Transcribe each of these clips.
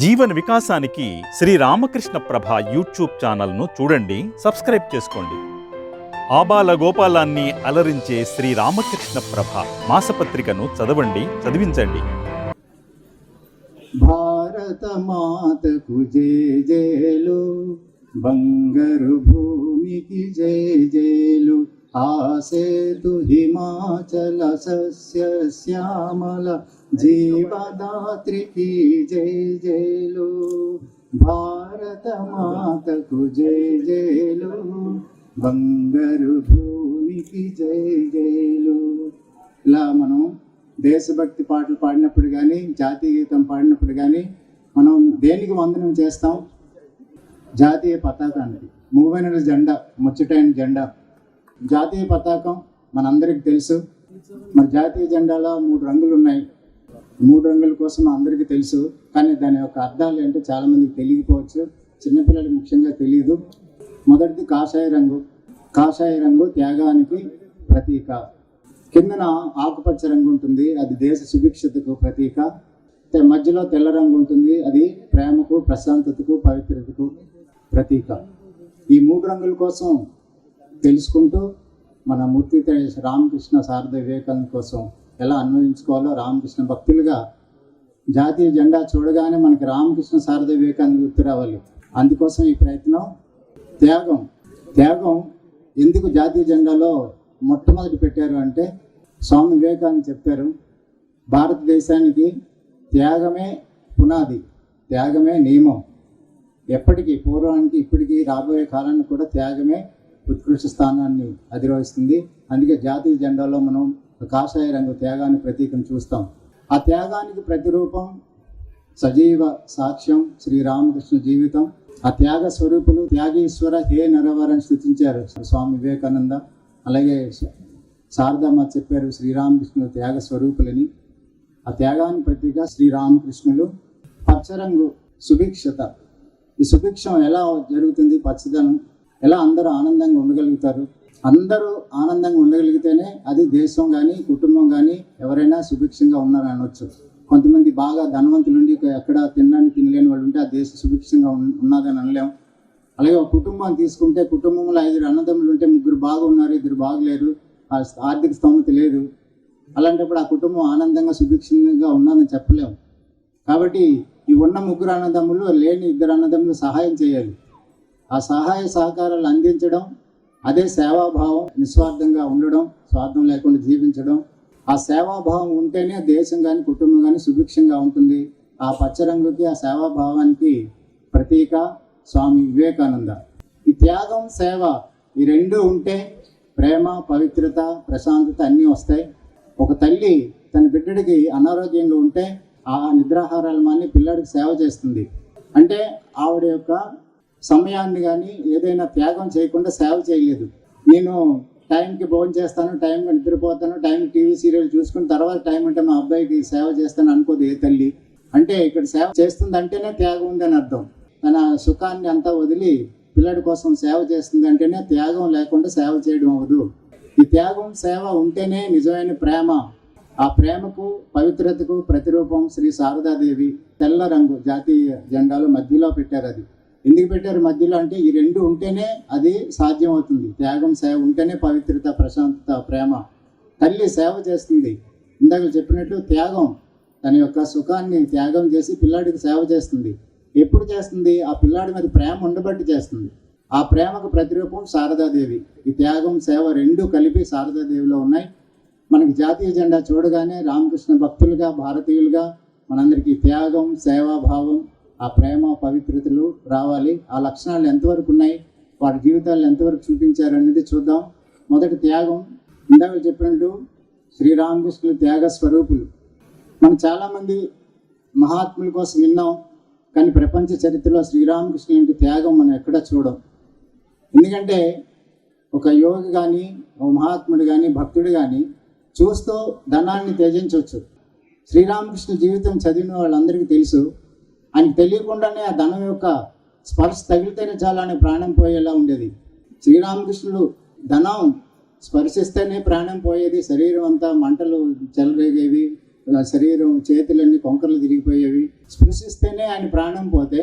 జీవన వికాసానికి శ్రీ రామకృష్ణ ప్రభ యూట్యూబ్ ఛానల్ను చూడండి సబ్స్క్రైబ్ చేసుకోండి. ఆబాల గోపాలాన్ని అలరించే శ్రీ రామకృష్ణ ప్రభ మాసపత్రికను చదవండి చదివించండి. భారత మాతకు జయ జయలు బంగారు భూమికి జయ జయలు ఆసేతు హిమాచల సస్య శ్యామల జీవదాత్రికి జై జయలు భారత మాతకు జై జయలు బంగారు భూమికి జై జయలు ఇలా మనం దేశభక్తి పాటలు పాడినప్పుడు కానీ జాతీయ గీతం పాడినప్పుడు కానీ మనం దేనికి వందనం చేస్తాం? జాతీయ పతాకానికి. మూవైన జెండా ముచ్చటైన జెండా. జాతీయ పతాకం మనందరికి తెలుసు. మరి జాతీయ జెండాలో మూడు రంగులు ఉన్నాయి. మూడు రంగుల కోసం అందరికీ తెలుసు. కానీ దాని యొక్క అర్థాలు ఏంటో చాలామందికి తెలియకపోవచ్చు. చిన్నపిల్లలకు ముఖ్యంగా తెలియదు మొదటిది కాషాయ రంగు. కాషాయ రంగు త్యాగానికి ప్రతీక. కిందన ఆకుపచ్చ రంగు ఉంటుంది. అది దేశ సుభిక్షతకు ప్రతీక. మధ్యలో తెల్ల రంగు ఉంటుంది. అది ప్రేమకు ప్రశాంతతకు పవిత్రతకు ప్రతీక. ఈ మూడు రంగుల కోసం తెలుసుకుంటూ మన మూర్తి రామకృష్ణ శారద వివేకానంద కోసం ఎలా అన్వయించుకోవాలో రామకృష్ణ భక్తులుగా జాతీయ జెండా చూడగానే మనకి రామకృష్ణ శారద వివేకానంద గుర్తు రావాలి. అందుకోసం ఈ ప్రయత్నం. త్యాగం. త్యాగం ఎందుకు జాతీయ జెండాలో మొట్టమొదటి పెట్టారు అంటే స్వామి వివేకానంద చెప్పారు భారతదేశానికి త్యాగమే పునాది త్యాగమే నియమం. ఎప్పటికీ పూర్వానికి ఇప్పటికీ రాబోయే కాలానికి కూడా త్యాగమే ఉత్కృష్ట స్థానాన్ని అధిరోహిస్తుంది. అందుకే జాతీయ జెండాలో మనం కాషాయ రంగు త్యాగాన్ని ప్రతీకం చూస్తాం. ఆ త్యాగానికి ప్రతిరూపం సజీవ సాక్ష్యం శ్రీరామకృష్ణ జీవితం. ఆ త్యాగ స్వరూపులు త్యాగీశ్వర హే నరవరని స్థుతించారు స్వామి వివేకానంద. అలాగే శారదమ్మ చెప్పారు శ్రీరామకృష్ణులు త్యాగ స్వరూపులని. ఆ త్యాగాన్ని ప్రతీక శ్రీరామకృష్ణులు పచ్చరంగు సుభిక్షత. ఈ సుభిక్షం ఎలా జరుగుతుంది? పచ్చదనం. ఎలా అందరూ ఆనందంగా ఉండగలుగుతారు? అందరూ ఆనందంగా ఉండగలిగితేనే అది దేశం కానీ కుటుంబం కానీ ఎవరైనా సుభిక్షంగా ఉన్నారని అనొచ్చు కొంతమంది బాగా ధనవంతులు ఉండి ఎక్కడ తినడానికి తినలేని వాళ్ళు ఉంటే ఆ దేశం సుభిక్షంగా ఉన్నదని అనలేం. అలాగే ఒక కుటుంబాన్ని తీసుకుంటే కుటుంబంలో ఐదుగురు అన్నదమ్ములు ఉంటే ముగ్గురు బాగున్నారు ఇద్దరు బాగలేరు ఆర్థిక స్తోమత లేదు. అలాంటప్పుడు ఆ కుటుంబం ఆనందంగా సుభిక్షంగా ఉన్నదని చెప్పలేం. కాబట్టి ఈ ఉన్న ముగ్గురు అన్నదమ్ములు లేని ఇద్దరు అన్నదమ్ములు సహాయం చేయాలి. ఆ సహాయ సహకారాలు అందించడం అదే సేవాభావం నిస్వార్థంగా ఉండడం స్వార్థం లేకుండా జీవించడం. ఆ సేవాభావం ఉంటేనే దేశం కానీ కుటుంబం కానీ సుభిక్షంగా ఉంటుంది. ఆ పచ్చరంగుకి ఆ సేవాభావానికి ప్రతీక స్వామి వివేకానంద. ఈ త్యాగం సేవ ఈ రెండు ఉంటే ప్రేమ పవిత్రత ప్రశాంతత అన్నీ వస్తాయి. ఒక తల్లి తన బిడ్డడికి అనారోగ్యంగా ఉంటే ఆ నిద్రాహారాలు మాని పిల్లాడికి సేవ చేస్తుంది. అంటే ఆవిడ యొక్క సమయాన్ని కానీ ఏదైనా త్యాగం చేయకుండా సేవ చేయలేదు. నేను టైంకి భోజనం చేస్తాను టైంకి నిద్రపోతాను టైంకి టీవీ సీరియల్ చూసుకుని తర్వాత టైం అంటే మా అబ్బాయికి సేవ చేస్తాను అనుకోదు ఏ తల్లి. అంటే ఇక్కడ సేవ చేస్తుంది అంటేనే త్యాగం ఉందని అర్థం. తన సుఖాన్ని అంతా వదిలి పిల్లడి కోసం సేవ చేస్తుంది అంటేనే త్యాగం లేకుండా సేవ చేయడం అవ్వదు. ఈ త్యాగం సేవ ఉంటేనే నిజమైన ప్రేమ. ఆ ప్రేమకు పవిత్రతకు ప్రతిరూపం శ్రీ శారదాదేవి తెల్ల రంగు జాతీయ జెండాలో మధ్యలో పెట్టారు అది. ఎందుకు పెట్టారు మధ్యలో అంటే ఈ రెండు ఉంటేనే అది సాధ్యం అవుతుంది త్యాగం సేవ ఉంటేనే పవిత్రత ప్రశాంతత ప్రేమ. తల్లి సేవ చేస్తుంది. ఇందాక చెప్పినట్టు త్యాగం తన యొక్క సుఖాన్ని త్యాగం చేసి పిల్లాడికి సేవ చేస్తుంది. ఎప్పుడు చేస్తుంది? ఆ పిల్లాడి మీద ప్రేమ ఉండబట్టి చేస్తుంది. ఆ ప్రేమకు ప్రతిరూపం శారదాదేవి. ఈ త్యాగం సేవ రెండు కలిపి శారదాదేవిలో ఉన్నాయి. మనకి జాతీయ జెండా చూడగానే రామకృష్ణ భక్తులుగా భారతీయులుగా మనందరికీ త్యాగం సేవాభావం ఆ ప్రేమ పవిత్రతలు రావాలి. ఆ లక్షణాలు ఎంతవరకు ఉన్నాయి? వారి జీవితాలు ఎంతవరకు చూపించారు అనేది చూద్దాం. మొదటి త్యాగం. ఇందాక చెప్పినట్టు శ్రీరామకృష్ణులు త్యాగ స్వరూపులు. మనం చాలామంది మహాత్ముల కోసం విన్నాం. కానీ ప్రపంచ చరిత్రలో శ్రీరామకృష్ణ ఇంటి త్యాగం మనం ఎక్కడా చూడం. ఎందుకంటే ఒక యోగి కానీ ఒక మహాత్ముడు కానీ భక్తుడు కానీ చూస్తూ ధనాన్ని త్యజించవచ్చు. శ్రీరామకృష్ణ జీవితం చదివిన వాళ్ళందరికీ తెలుసు. ఆయన తెలియకుండానే ఆ ధనం యొక్క స్పర్శ తగిలితేనే చాలా ఆయన ప్రాణం పోయేలా ఉండేది. శ్రీరామకృష్ణుడు ధనం స్పర్శిస్తేనే ప్రాణం పోయేది. శరీరం అంతా మంటలు చెలరేగేవి శరీరం చేతులన్నీ కొంకర్లు తిరిగిపోయేవి. స్పృశిస్తేనే ఆయన ప్రాణం పోతే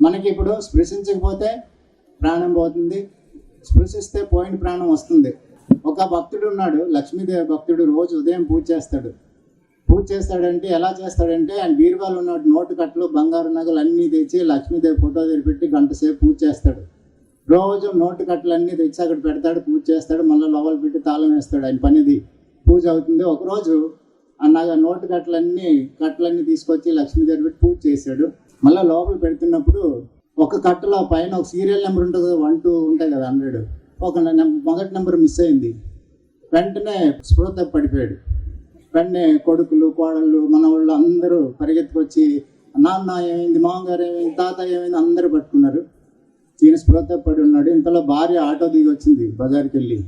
మనకి ఇప్పుడు స్పృశించకపోతే ప్రాణం పోతుంది. స్పృశిస్తే పోయిన ప్రాణం వస్తుంది. ఒక భక్తుడు ఉన్నాడు లక్ష్మీదేవి భక్తుడు రోజు ఉదయం పూజ చేస్తాడు. పూజ చేస్తాడంటే ఎలా చేస్తాడంటే ఆయన బీరువాలు ఉన్న నోటు కట్టలు బంగారు నగలు అన్నీ తెచ్చి లక్ష్మీదేవి ఫోటో దగ్గర పెట్టి గంట సేపు పూజ చేస్తాడు. రోజు నోటు కట్టలు అన్నీ తెచ్చి అక్కడ పెడతాడు పూజ చేస్తాడు మళ్ళీ లోపల పెట్టి తాళం వేస్తాడు ఆయన పనిది. పూజ అవుతుంది. ఒకరోజు అన్నగా నోటు కట్టలన్నీ కట్టలన్నీ తీసుకొచ్చి లక్ష్మీదేవి పెట్టి పూజ చేశాడు. మళ్ళీ లోపల పెడుతున్నప్పుడు ఒక కట్టలో పైన ఒక సీరియల్ నెంబర్ ఉంటుంది కదా వన్ టూ ఉంటాయి కదా హండ్రెడ్. ఒక మొదటి నెంబర్ మిస్ అయింది. వెంటనే స్పృహ పడిపోయాడు వెంటనే కొడుకులు కోడళ్ళు మనవాళ్ళు అందరూ పరిగెత్తుకొచ్చి నాన్న ఏమైంది? మామగారు ఏమైంది? తాత ఏమైంది? అందరూ పట్టుకున్నారు. ఈయన స్పృహ పడి ఉన్నాడు. ఇంతలో భార్య ఆటో దిగి వచ్చింది బజార్కి వెళ్ళి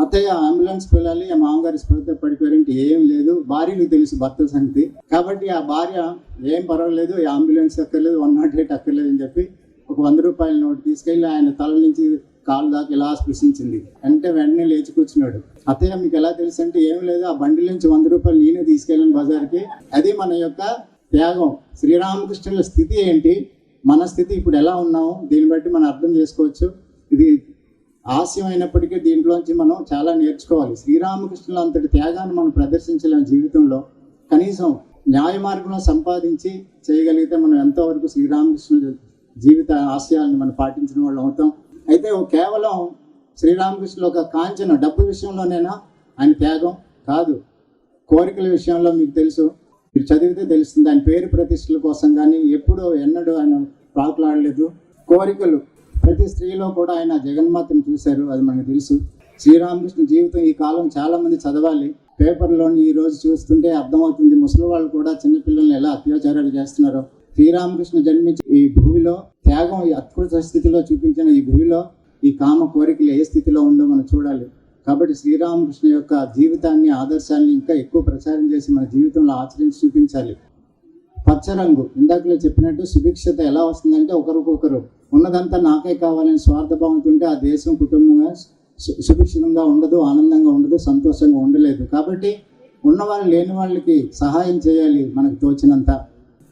అత్తయ్య అంబులెన్స్ వెళ్ళాలి. ఆ మామగారి స్పృహతో పడిపోయారంటే ఏం లేదు. భార్యకి తెలుసు భర్త సంగతి. కాబట్టి ఆ భార్య ఏం పర్వాలేదు. ఈ అంబులెన్స్ అక్కర్లేదు. వన్ నాట్ ఎయిట్ అక్కర్లేదు అని చెప్పి ఒక వంద రూపాయల నోటు తీసుకెళ్ళి ఆయన తల నుంచి కాలు దాకా ఇలా స్పృశించింది. అంటే వెంటనే లేచి కూర్చున్నాడు అత్తయ్య మీకు ఎలా తెలుసు అంటే ఏం లేదు ఆ బండి నుంచి వంద రూపాయలు నేనే తీసుకెళ్ళాను బజార్కి. అది మన యొక్క త్యాగం. శ్రీరామకృష్ణుల స్థితి ఏంటి? మన స్థితి ఇప్పుడు ఎలా ఉన్నాము? దీన్ని బట్టి మనం అర్థం చేసుకోవచ్చు. ఇది ఆశయం అయినప్పటికీ దీంట్లోంచి మనం చాలా నేర్చుకోవాలి. శ్రీరామకృష్ణుల అంతటి త్యాగాన్ని మనం ప్రదర్శించలేం జీవితంలో. కనీసం న్యాయ మార్గంలో సంపాదించి చేయగలిగితే మనం ఎంతవరకు శ్రీరామకృష్ణుల జీవిత ఆశయాలను మనం పాటించిన వాళ్ళు అవుతాం. అయితే కేవలం శ్రీరామకృష్ణుల ఒక కాంచన డబ్బు విషయంలోనేనా ఆయన త్యాగం? కాదు. కోరికల విషయంలో మీకు తెలుసు. మీరు చదివితే తెలుస్తుంది. ఆయన పేరు ప్రతిష్టల కోసం కానీ ఎప్పుడూ ఎన్నడూ ఆయన ప్రాకులాడలేదు కోరికలు. ప్రతి స్త్రీలో కూడా ఆయన జగన్మాతను చూశారు. అది మనకు తెలుసు. శ్రీరామకృష్ణ జీవితం ఈ కాలం చాలామంది చదవాలి. పేపర్లోని ఈ రోజు చూస్తుంటే అర్థమవుతుంది. ముసలి వాళ్ళు కూడా చిన్నపిల్లల్ని ఎలా అత్యాచారాలు చేస్తున్నారో. శ్రీరామకృష్ణ జన్మించి ఈ భూమిలో త్యాగం ఈ అత్కృత స్థితిలో చూపించిన ఈ భూమిలో ఈ కామ కోరికలు ఏ స్థితిలో ఉందో మనం చూడాలి. కాబట్టి శ్రీరామకృష్ణ యొక్క జీవితాన్ని ఆదర్శాన్ని ఇంకా ఎక్కువ ప్రచారం చేసి మన జీవితంలో ఆచరించి చూపించాలి. పచ్చ రంగు చెప్పినట్టు సుభిక్షత ఎలా వస్తుందంటే ఒకరికొకరు. ఉన్నదంతా నాకే కావాలని స్వార్థభావంతో ఉంటే ఆ దేశం కుటుంబంగా సుభిక్షితంగా ఉండదు ఆనందంగా ఉండదు సంతోషంగా ఉండలేదు. కాబట్టి ఉన్నవాళ్ళు లేని వాళ్ళకి సహాయం చేయాలి మనకు తోచినంత.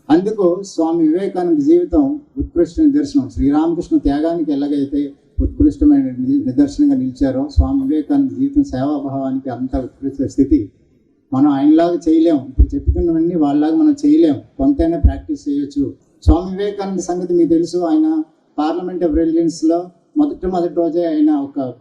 అందుకు స్వామి వివేకానంద జీవితం ఉత్కృష్ట నిదర్శనం శ్రీరామకృష్ణ త్యాగానికి ఎలాగైతే ఉత్కృష్టమైన నిదర్శనంగా నిలిచారో స్వామి వివేకానంద జీవితం సేవాభావానికి అంత ఉత్కృష్ట స్థితి. మనం ఆయనలాగా చేయలేం. ఇప్పుడు చెప్తున్నవన్నీ వాళ్ళలాగా మనం చేయలేం. కొంతైనా ప్రాక్టీస్ చేయొచ్చు. స్వామి వివేకానంద సంగతి మీకు తెలుసు. ఆయన పార్లమెంట్ ఆఫ్ రిలిజన్స్లో మొదటి మొదటి రోజే ఆయన ఒక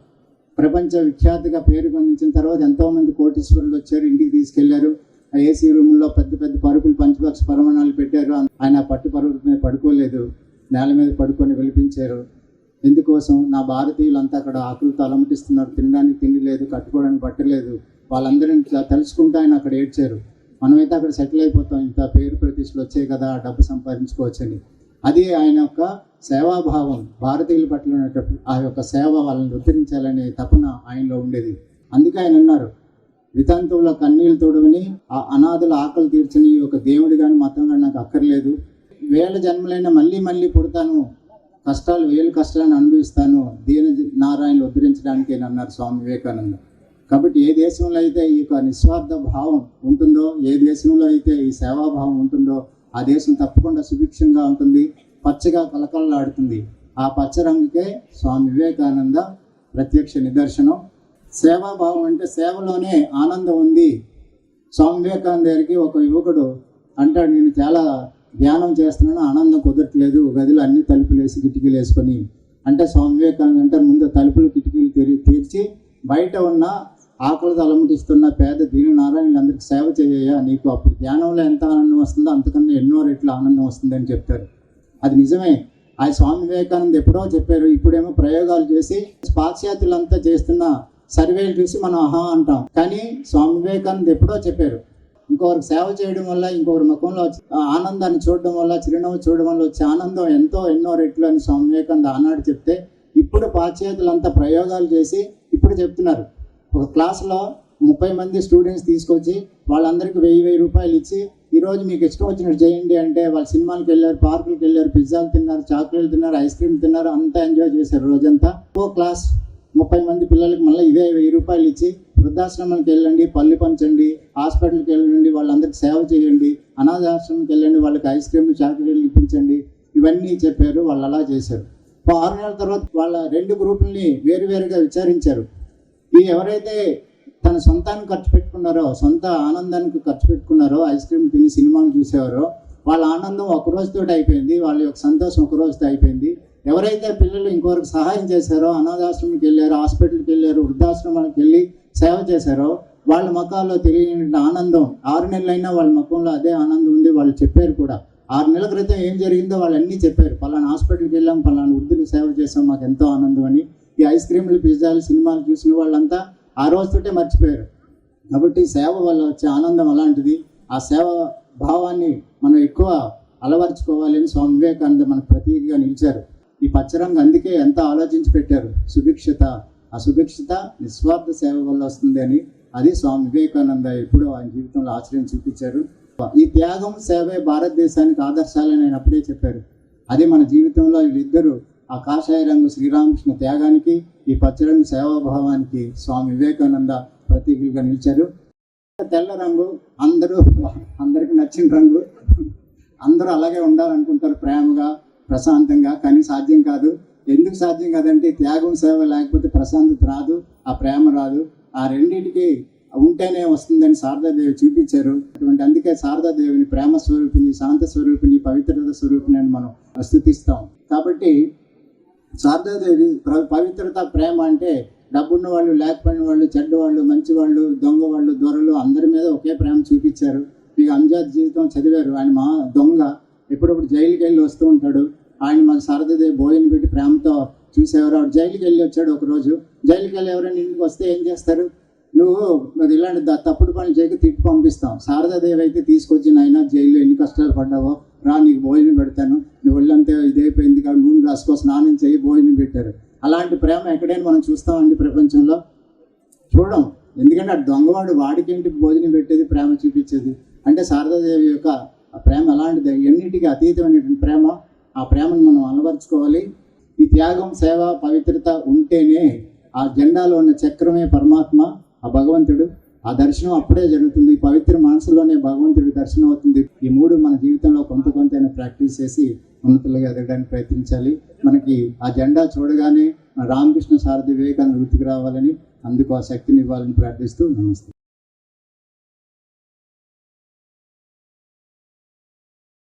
ప్రపంచ విఖ్యాతిగా పేరు పొందించిన తర్వాత ఎంతో మంది కోటీశ్వరులు వచ్చారు ఇంటికి తీసుకెళ్ళారు. ఏసీ రూమ్లో పెద్ద పెద్ద పరుపులు పంచబాక్స్ పరమాణాలు పెట్టారు. ఆయన పట్టు పరుపు మీద పడుకోలేదు. నేల మీద పడుకొని విలిపించారు. ఎందుకోసం? నా భారతీయులంతా అక్కడ ఆకులతో అలమటిస్తున్నారు. తినడానికి తిండి లేదు కట్టుకోవడానికి బట్టలేదు వాళ్ళందరిని ఇట్లా తలుచుకుంటూ ఆయన అక్కడ ఏడ్చారు. మనమైతే అక్కడ సెటిల్ అయిపోతాం. ఇంత పేరు ప్రతిష్టలు వచ్చాయి కదా డబ్బు సంపాదించుకోవచ్చని. అది ఆయన యొక్క సేవాభావం. భారతీయుల పట్ల ఉన్నటువంటి ఆ యొక్క సేవ వాళ్ళని ఉద్ధరించాలనే తపన ఆయనలో ఉండేది. అందుకే ఆయన అన్నారు వితంతువుల కన్నీళ్ళు తోడువని ఆ అనాథుల ఆకలి తీర్చని ఒక దేవుడి కానీ మతం కానీ నాకు అక్కర్లేదు. వేల జన్మలైన మళ్ళీ మళ్ళీ పుడతాను. కష్టాలు వేలు కష్టాలను అనుభవిస్తాను. దీని నారాయణలు ఉద్ధరించడానికి అన్నారు స్వామి వివేకానంద. కాబట్టి ఏ దేశంలో అయితే ఈ యొక్క నిస్వార్థ భావం ఉంటుందో ఏ దేశంలో అయితే ఈ సేవాభావం ఉంటుందో ఆ దేశం తప్పకుండా సుభిక్షంగా ఉంటుంది. పచ్చగా కలకలలాడుతుంది ఆ పచ్చ రంగుకే స్వామి వివేకానంద ప్రత్యక్ష నిదర్శనం. సేవాభావం అంటే సేవలోనే ఆనందం ఉంది. స్వామి వివేకానంద గారికి ఒక యువకుడు అంటాడు నేను చాలా ధ్యానం చేస్తున్నాను ఆనందం కుదరట్లేదు గదిలో అన్ని తలుపులు వేసి కిటికీలు వేసుకొని. అంటే స్వామి వివేకానంద అంటారు ముందు తలుపులు కిటికీలు తెరి తీర్చి బయట ఉన్న ఆకలి తలమటిస్తున్న పేద దీని నారాయణులందరికీ సేవ చేయ నీకు అప్పుడు ధ్యానంలో ఎంత ఆనందం వస్తుందో అంతకన్నా ఎన్నో రెట్లు ఆనందం వస్తుందని చెప్తారు. అది నిజమే. ఆ స్వామి వివేకానంద ఎప్పుడో చెప్పారు ఇప్పుడేమో ప్రయోగాలు చేసి పాశ్చాత్యులంతా చేస్తున్న సర్వేలు చూసి మనం ఆహా అంటాం. కానీ స్వామి వివేకానంద ఎప్పుడో చెప్పారు ఇంకొకరికి సేవ చేయడం వల్ల ఇంకొకరి ముఖంలో ఆనందాన్ని చూడడం వల్ల చిరునవ్వు చూడడం వల్ల వచ్చే ఆనందం ఎంతో ఎన్నో రెట్లు అని స్వామి వివేకానంద ఆనాడు చెప్తే ఇప్పుడు పాశ్చాత్యులంతా ప్రయోగాలు చేసి ఇప్పుడు చెప్తున్నారు. ఒక క్లాస్లో ముప్పై మంది స్టూడెంట్స్ తీసుకొచ్చి వాళ్ళందరికీ వెయ్యి వెయ్యి రూపాయలు ఇచ్చి ఈరోజు మీకు ఇష్టం వచ్చినట్టు చేయండి అంటే వాళ్ళు సినిమాలకు వెళ్ళారు పార్కులకు వెళ్ళారు పిజ్జాలు తిన్నారు చాక్లెట్లు తిన్నారు ఐస్ క్రీమ్ తిన్నారు అంతా ఎంజాయ్ చేశారు రోజంతా. ఓ క్లాస్ ముప్పై మంది పిల్లలకి మళ్ళీ ఇదే వెయ్యి రూపాయలు ఇచ్చి వృద్ధాశ్రమానికి వెళ్ళండి పళ్ళు పంచండి హాస్పిటల్కి వెళ్ళండి వాళ్ళందరికీ సేవ చేయండి అనాథాశ్రమంకి వెళ్ళండి వాళ్ళకి ఐస్ క్రీమ్ చాక్లెట్లు ఇప్పించండి. ఇవన్నీ చెప్పారు వాళ్ళు అలా చేశారు. ఆరు నెలల తర్వాత వాళ్ళ రెండు గ్రూపుల్ని వేరువేరుగా విచారించారు. ఈ ఎవరైతే తన సొంతాన్ని ఖర్చు పెట్టుకున్నారో సొంత ఆనందానికి ఖర్చు పెట్టుకున్నారో ఐస్ క్రీమ్ తిని సినిమాలు చూసేవారో వాళ్ళ ఆనందం ఒక రోజుతో అయిపోయింది వాళ్ళ యొక్క సంతోషం ఒక రోజుతో అయిపోయింది. ఎవరైతే పిల్లలు ఇంకొకరికి సహాయం చేశారో అనాథాశ్రమంకి వెళ్ళారో హాస్పిటల్కి వెళ్ళారు వృద్ధాశ్రమానికి వెళ్ళి సేవ చేశారో వాళ్ళ ముఖాల్లో తెలియని ఆనందం ఆరు నెలలైనా వాళ్ళ ముఖంలో అదే ఆనందం ఉంది వాళ్ళు చెప్పారు కూడా. ఆరు నెలల క్రితం ఏం జరిగిందో వాళ్ళు అన్నీ చెప్పారు. పలానా హాస్పిటల్కి వెళ్ళాం పలానా వృద్ధులు సేవ చేసాం మాకు ఎంతో ఆనందం అని ఈ ఐస్ క్రీములు పిజ్జాలు సినిమాలు చూసిన వాళ్ళంతా ఆ రోజుతోటే మర్చిపోయారు. కాబట్టి సేవ వల్ల వచ్చే ఆనందం అలాంటిది. ఆ సేవ భావాన్ని మనం ఎక్కువ అలవర్చుకోవాలి అని స్వామి వివేకానంద మనకు ప్రతీకగా నిలిచారు. ఈ పచ్చరంగు అందుకే ఎంత ఆలోచించి పెట్టారు. సుభిక్షత ఆ సుభిక్షత నిస్వార్థ సేవ వల్ల వస్తుంది అని. అది స్వామి వివేకానంద ఎప్పుడో ఆయన జీవితంలో ఆశ్రయం చూపించారు. ఈ త్యాగం సేవే భారతదేశానికి ఆదర్శాలని ఆయన అప్పుడే చెప్పారు. అదే మన జీవితంలో వీళ్ళిద్దరూ ఆ కాషాయ రంగు శ్రీరామకృష్ణ త్యాగానికి ఈ పచ్చరంగు సేవాభావానికి స్వామి వివేకానంద ప్రతీకలుగా నిలిచారు. తెల్ల రంగు అందరూ అందరికి నచ్చిన రంగు. అందరూ అలాగే ఉండాలనుకుంటారు ప్రేమగా. ప్రశాంతంగా కానీ సాధ్యం కాదు. ఎందుకు సాధ్యం కాదంటే త్యాగం సేవ లేకపోతే ప్రశాంతత రాదు ఆ ప్రేమ రాదు. ఆ రెండింటికి ఉంటేనే వస్తుందని శారదాదేవి చూపించారు. అటువంటి అందుకే శారదాదేవిని ప్రేమ స్వరూపిణి శాంత స్వరూపిణి పవిత్రత స్వరూపిణి అని మనం స్థుతిస్తాం. కాబట్టి శారదాదేవి పవిత్రత ప్రేమ అంటే డబ్బున్న వాళ్ళు లేకపోయిన వాళ్ళు చెడ్డ వాళ్ళు మంచి వాళ్ళు దొంగ వాళ్ళు దొరలు అందరి మీద ఒకే ప్రేమ చూపించారు. మీకు అంజాద్ జీవితం చదివారు. ఆయన మా దొంగ. ఎప్పుడప్పుడు జైలుకి వెళ్ళి వస్తూ ఉంటాడు. ఆయన మన శారదాదేవి భోజనం పెట్టి ప్రేమతో చూసేవారు. ఆవిడ జైలుకి వెళ్ళి వచ్చాడు ఒకరోజు. జైలుకి వెళ్ళి ఎవరైనా ఇంటికి వస్తే ఏం చేస్తారు? నువ్వు మరి ఇలాంటి తప్పుడు పనులు చేయక తిట్టి పంపిస్తాం. శారదాదేవి అయితే తీసుకొచ్చి నాయన జైల్లో ఎన్ని కష్టాలు పడ్డావో? రా నీకు భోజనం పెడతాను. నువ్వు ఒళ్ళంతా ఇదైపోయింది కాబట్టి నూనె రాసుకో స్నానం చేయి భోజనం పెట్టారు. అలాంటి ప్రేమ ఎక్కడైనా మనం చూస్తామండి ప్రపంచంలో. చూడం. ఎందుకంటే ఆ దొంగవాడు వాడికేంటి భోజనం పెట్టేది ప్రేమ చూపించేది. అంటే శారదాదేవి యొక్క ఆ ప్రేమ ఎలాంటిది? ఎన్నిటికీ అతీతమైనటువంటి ప్రేమ? ఆ ప్రేమను మనం అలవర్చుకోవాలి. ఈ త్యాగం సేవ పవిత్రత ఉంటేనే ఆ జెండాలో ఉన్న చక్రమే పరమాత్మ ఆ భగవంతుడు. ఆ దర్శనం అప్పుడే జరుగుతుంది. పవిత్ర మనసులోనే భగవంతుడి దర్శనం అవుతుంది. ఈ మూడు మన జీవితంలో కొంత కొంతైనా ప్రాక్టీస్ చేసి ఉన్నతులుగా ఎదగడానికి ప్రయత్నించాలి. మనకి ఆ జెండా చూడగానే రామకృష్ణ సారథి వివేకాన్ని గుర్తుకు రావాలని అందుకు ఆ శక్తిని ఇవ్వాలని ప్రార్థిస్తూ నమస్తే.